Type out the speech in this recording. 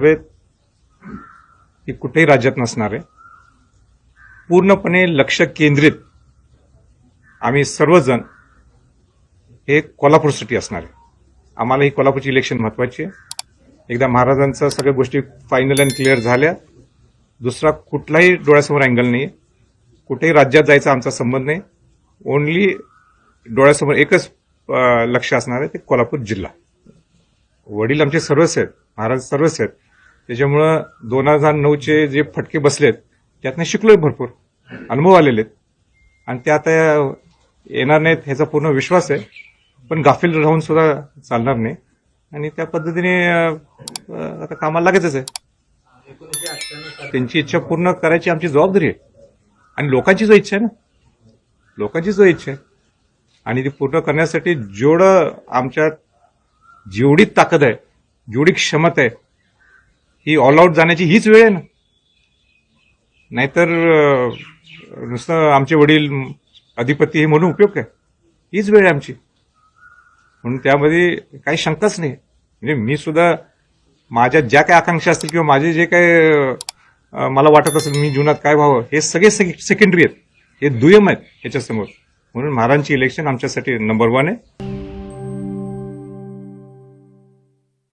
सभेत ही कुठेही राज्यात नसणार. आहे पूर्णपणे लक्ष केंद्रित आम्ही सर्वजण हे कोल्हापूरसाठी असणार. आहे आम्हाला ही कोल्हापूरची इलेक्शन महत्वाची आहे. एकदा महाराजांच्या सगळ्या गोष्टी फायनल अँड क्लिअर झाल्या. दुसरा कुठलाही डोळ्यासमोर अँगल नाही आहे कुठेही राज्यात जायचा आमचा संबंध नाही. ओनली डोळ्यासमोर एकच लक्ष असणार आहे ते कोल्हापूर जिल्हा. वडील आमचे सर्वच आहेत. महाराज सर्वच आहेत. त्याच्यामुळं दोन हजार नऊचे जे फटके बसलेत त्यातनं शिकलोय भरपूर. अनुभव आलेले आहेत आणि ते आता येणार नाहीत ह्याचा पूर्ण विश्वास आहे. पण गाफील राहून सुद्धा चालणार नाही. आणि त्या पद्धतीने आता कामाला लागायचंच आहे. त्यांची इच्छा पूर्ण करायची आमची जबाबदारी आहे. आणि लोकांची जो इच्छा आहे ना लोकांची जो इच्छा आहे. आणि ती पूर्ण करण्यासाठी जेवढं आमच्यात जेवढी ताकद आहे जेवढी क्षमता आहे ही ऑल आऊट जाण्याची हीच वेळ आहे ना. नाहीतर नुसतं आमचे वडील अधिपती हे म्हणून उपयोग काय? हीच वेळ आहे आमची. म्हणून त्यामध्ये काही शंकाच नाही. म्हणजे मी सुद्धा माझ्या ज्या काही आकांक्षा असतील किंवा माझे जे काय मला वाटत असेल मी जीवनात काय व्हावं हे सगळे सेकंडरी आहेत. हे दुय्यम आहेत ह्याच्यासमोर. म्हणून महाराजांची इलेक्शन आमच्यासाठी नंबर वन आहे.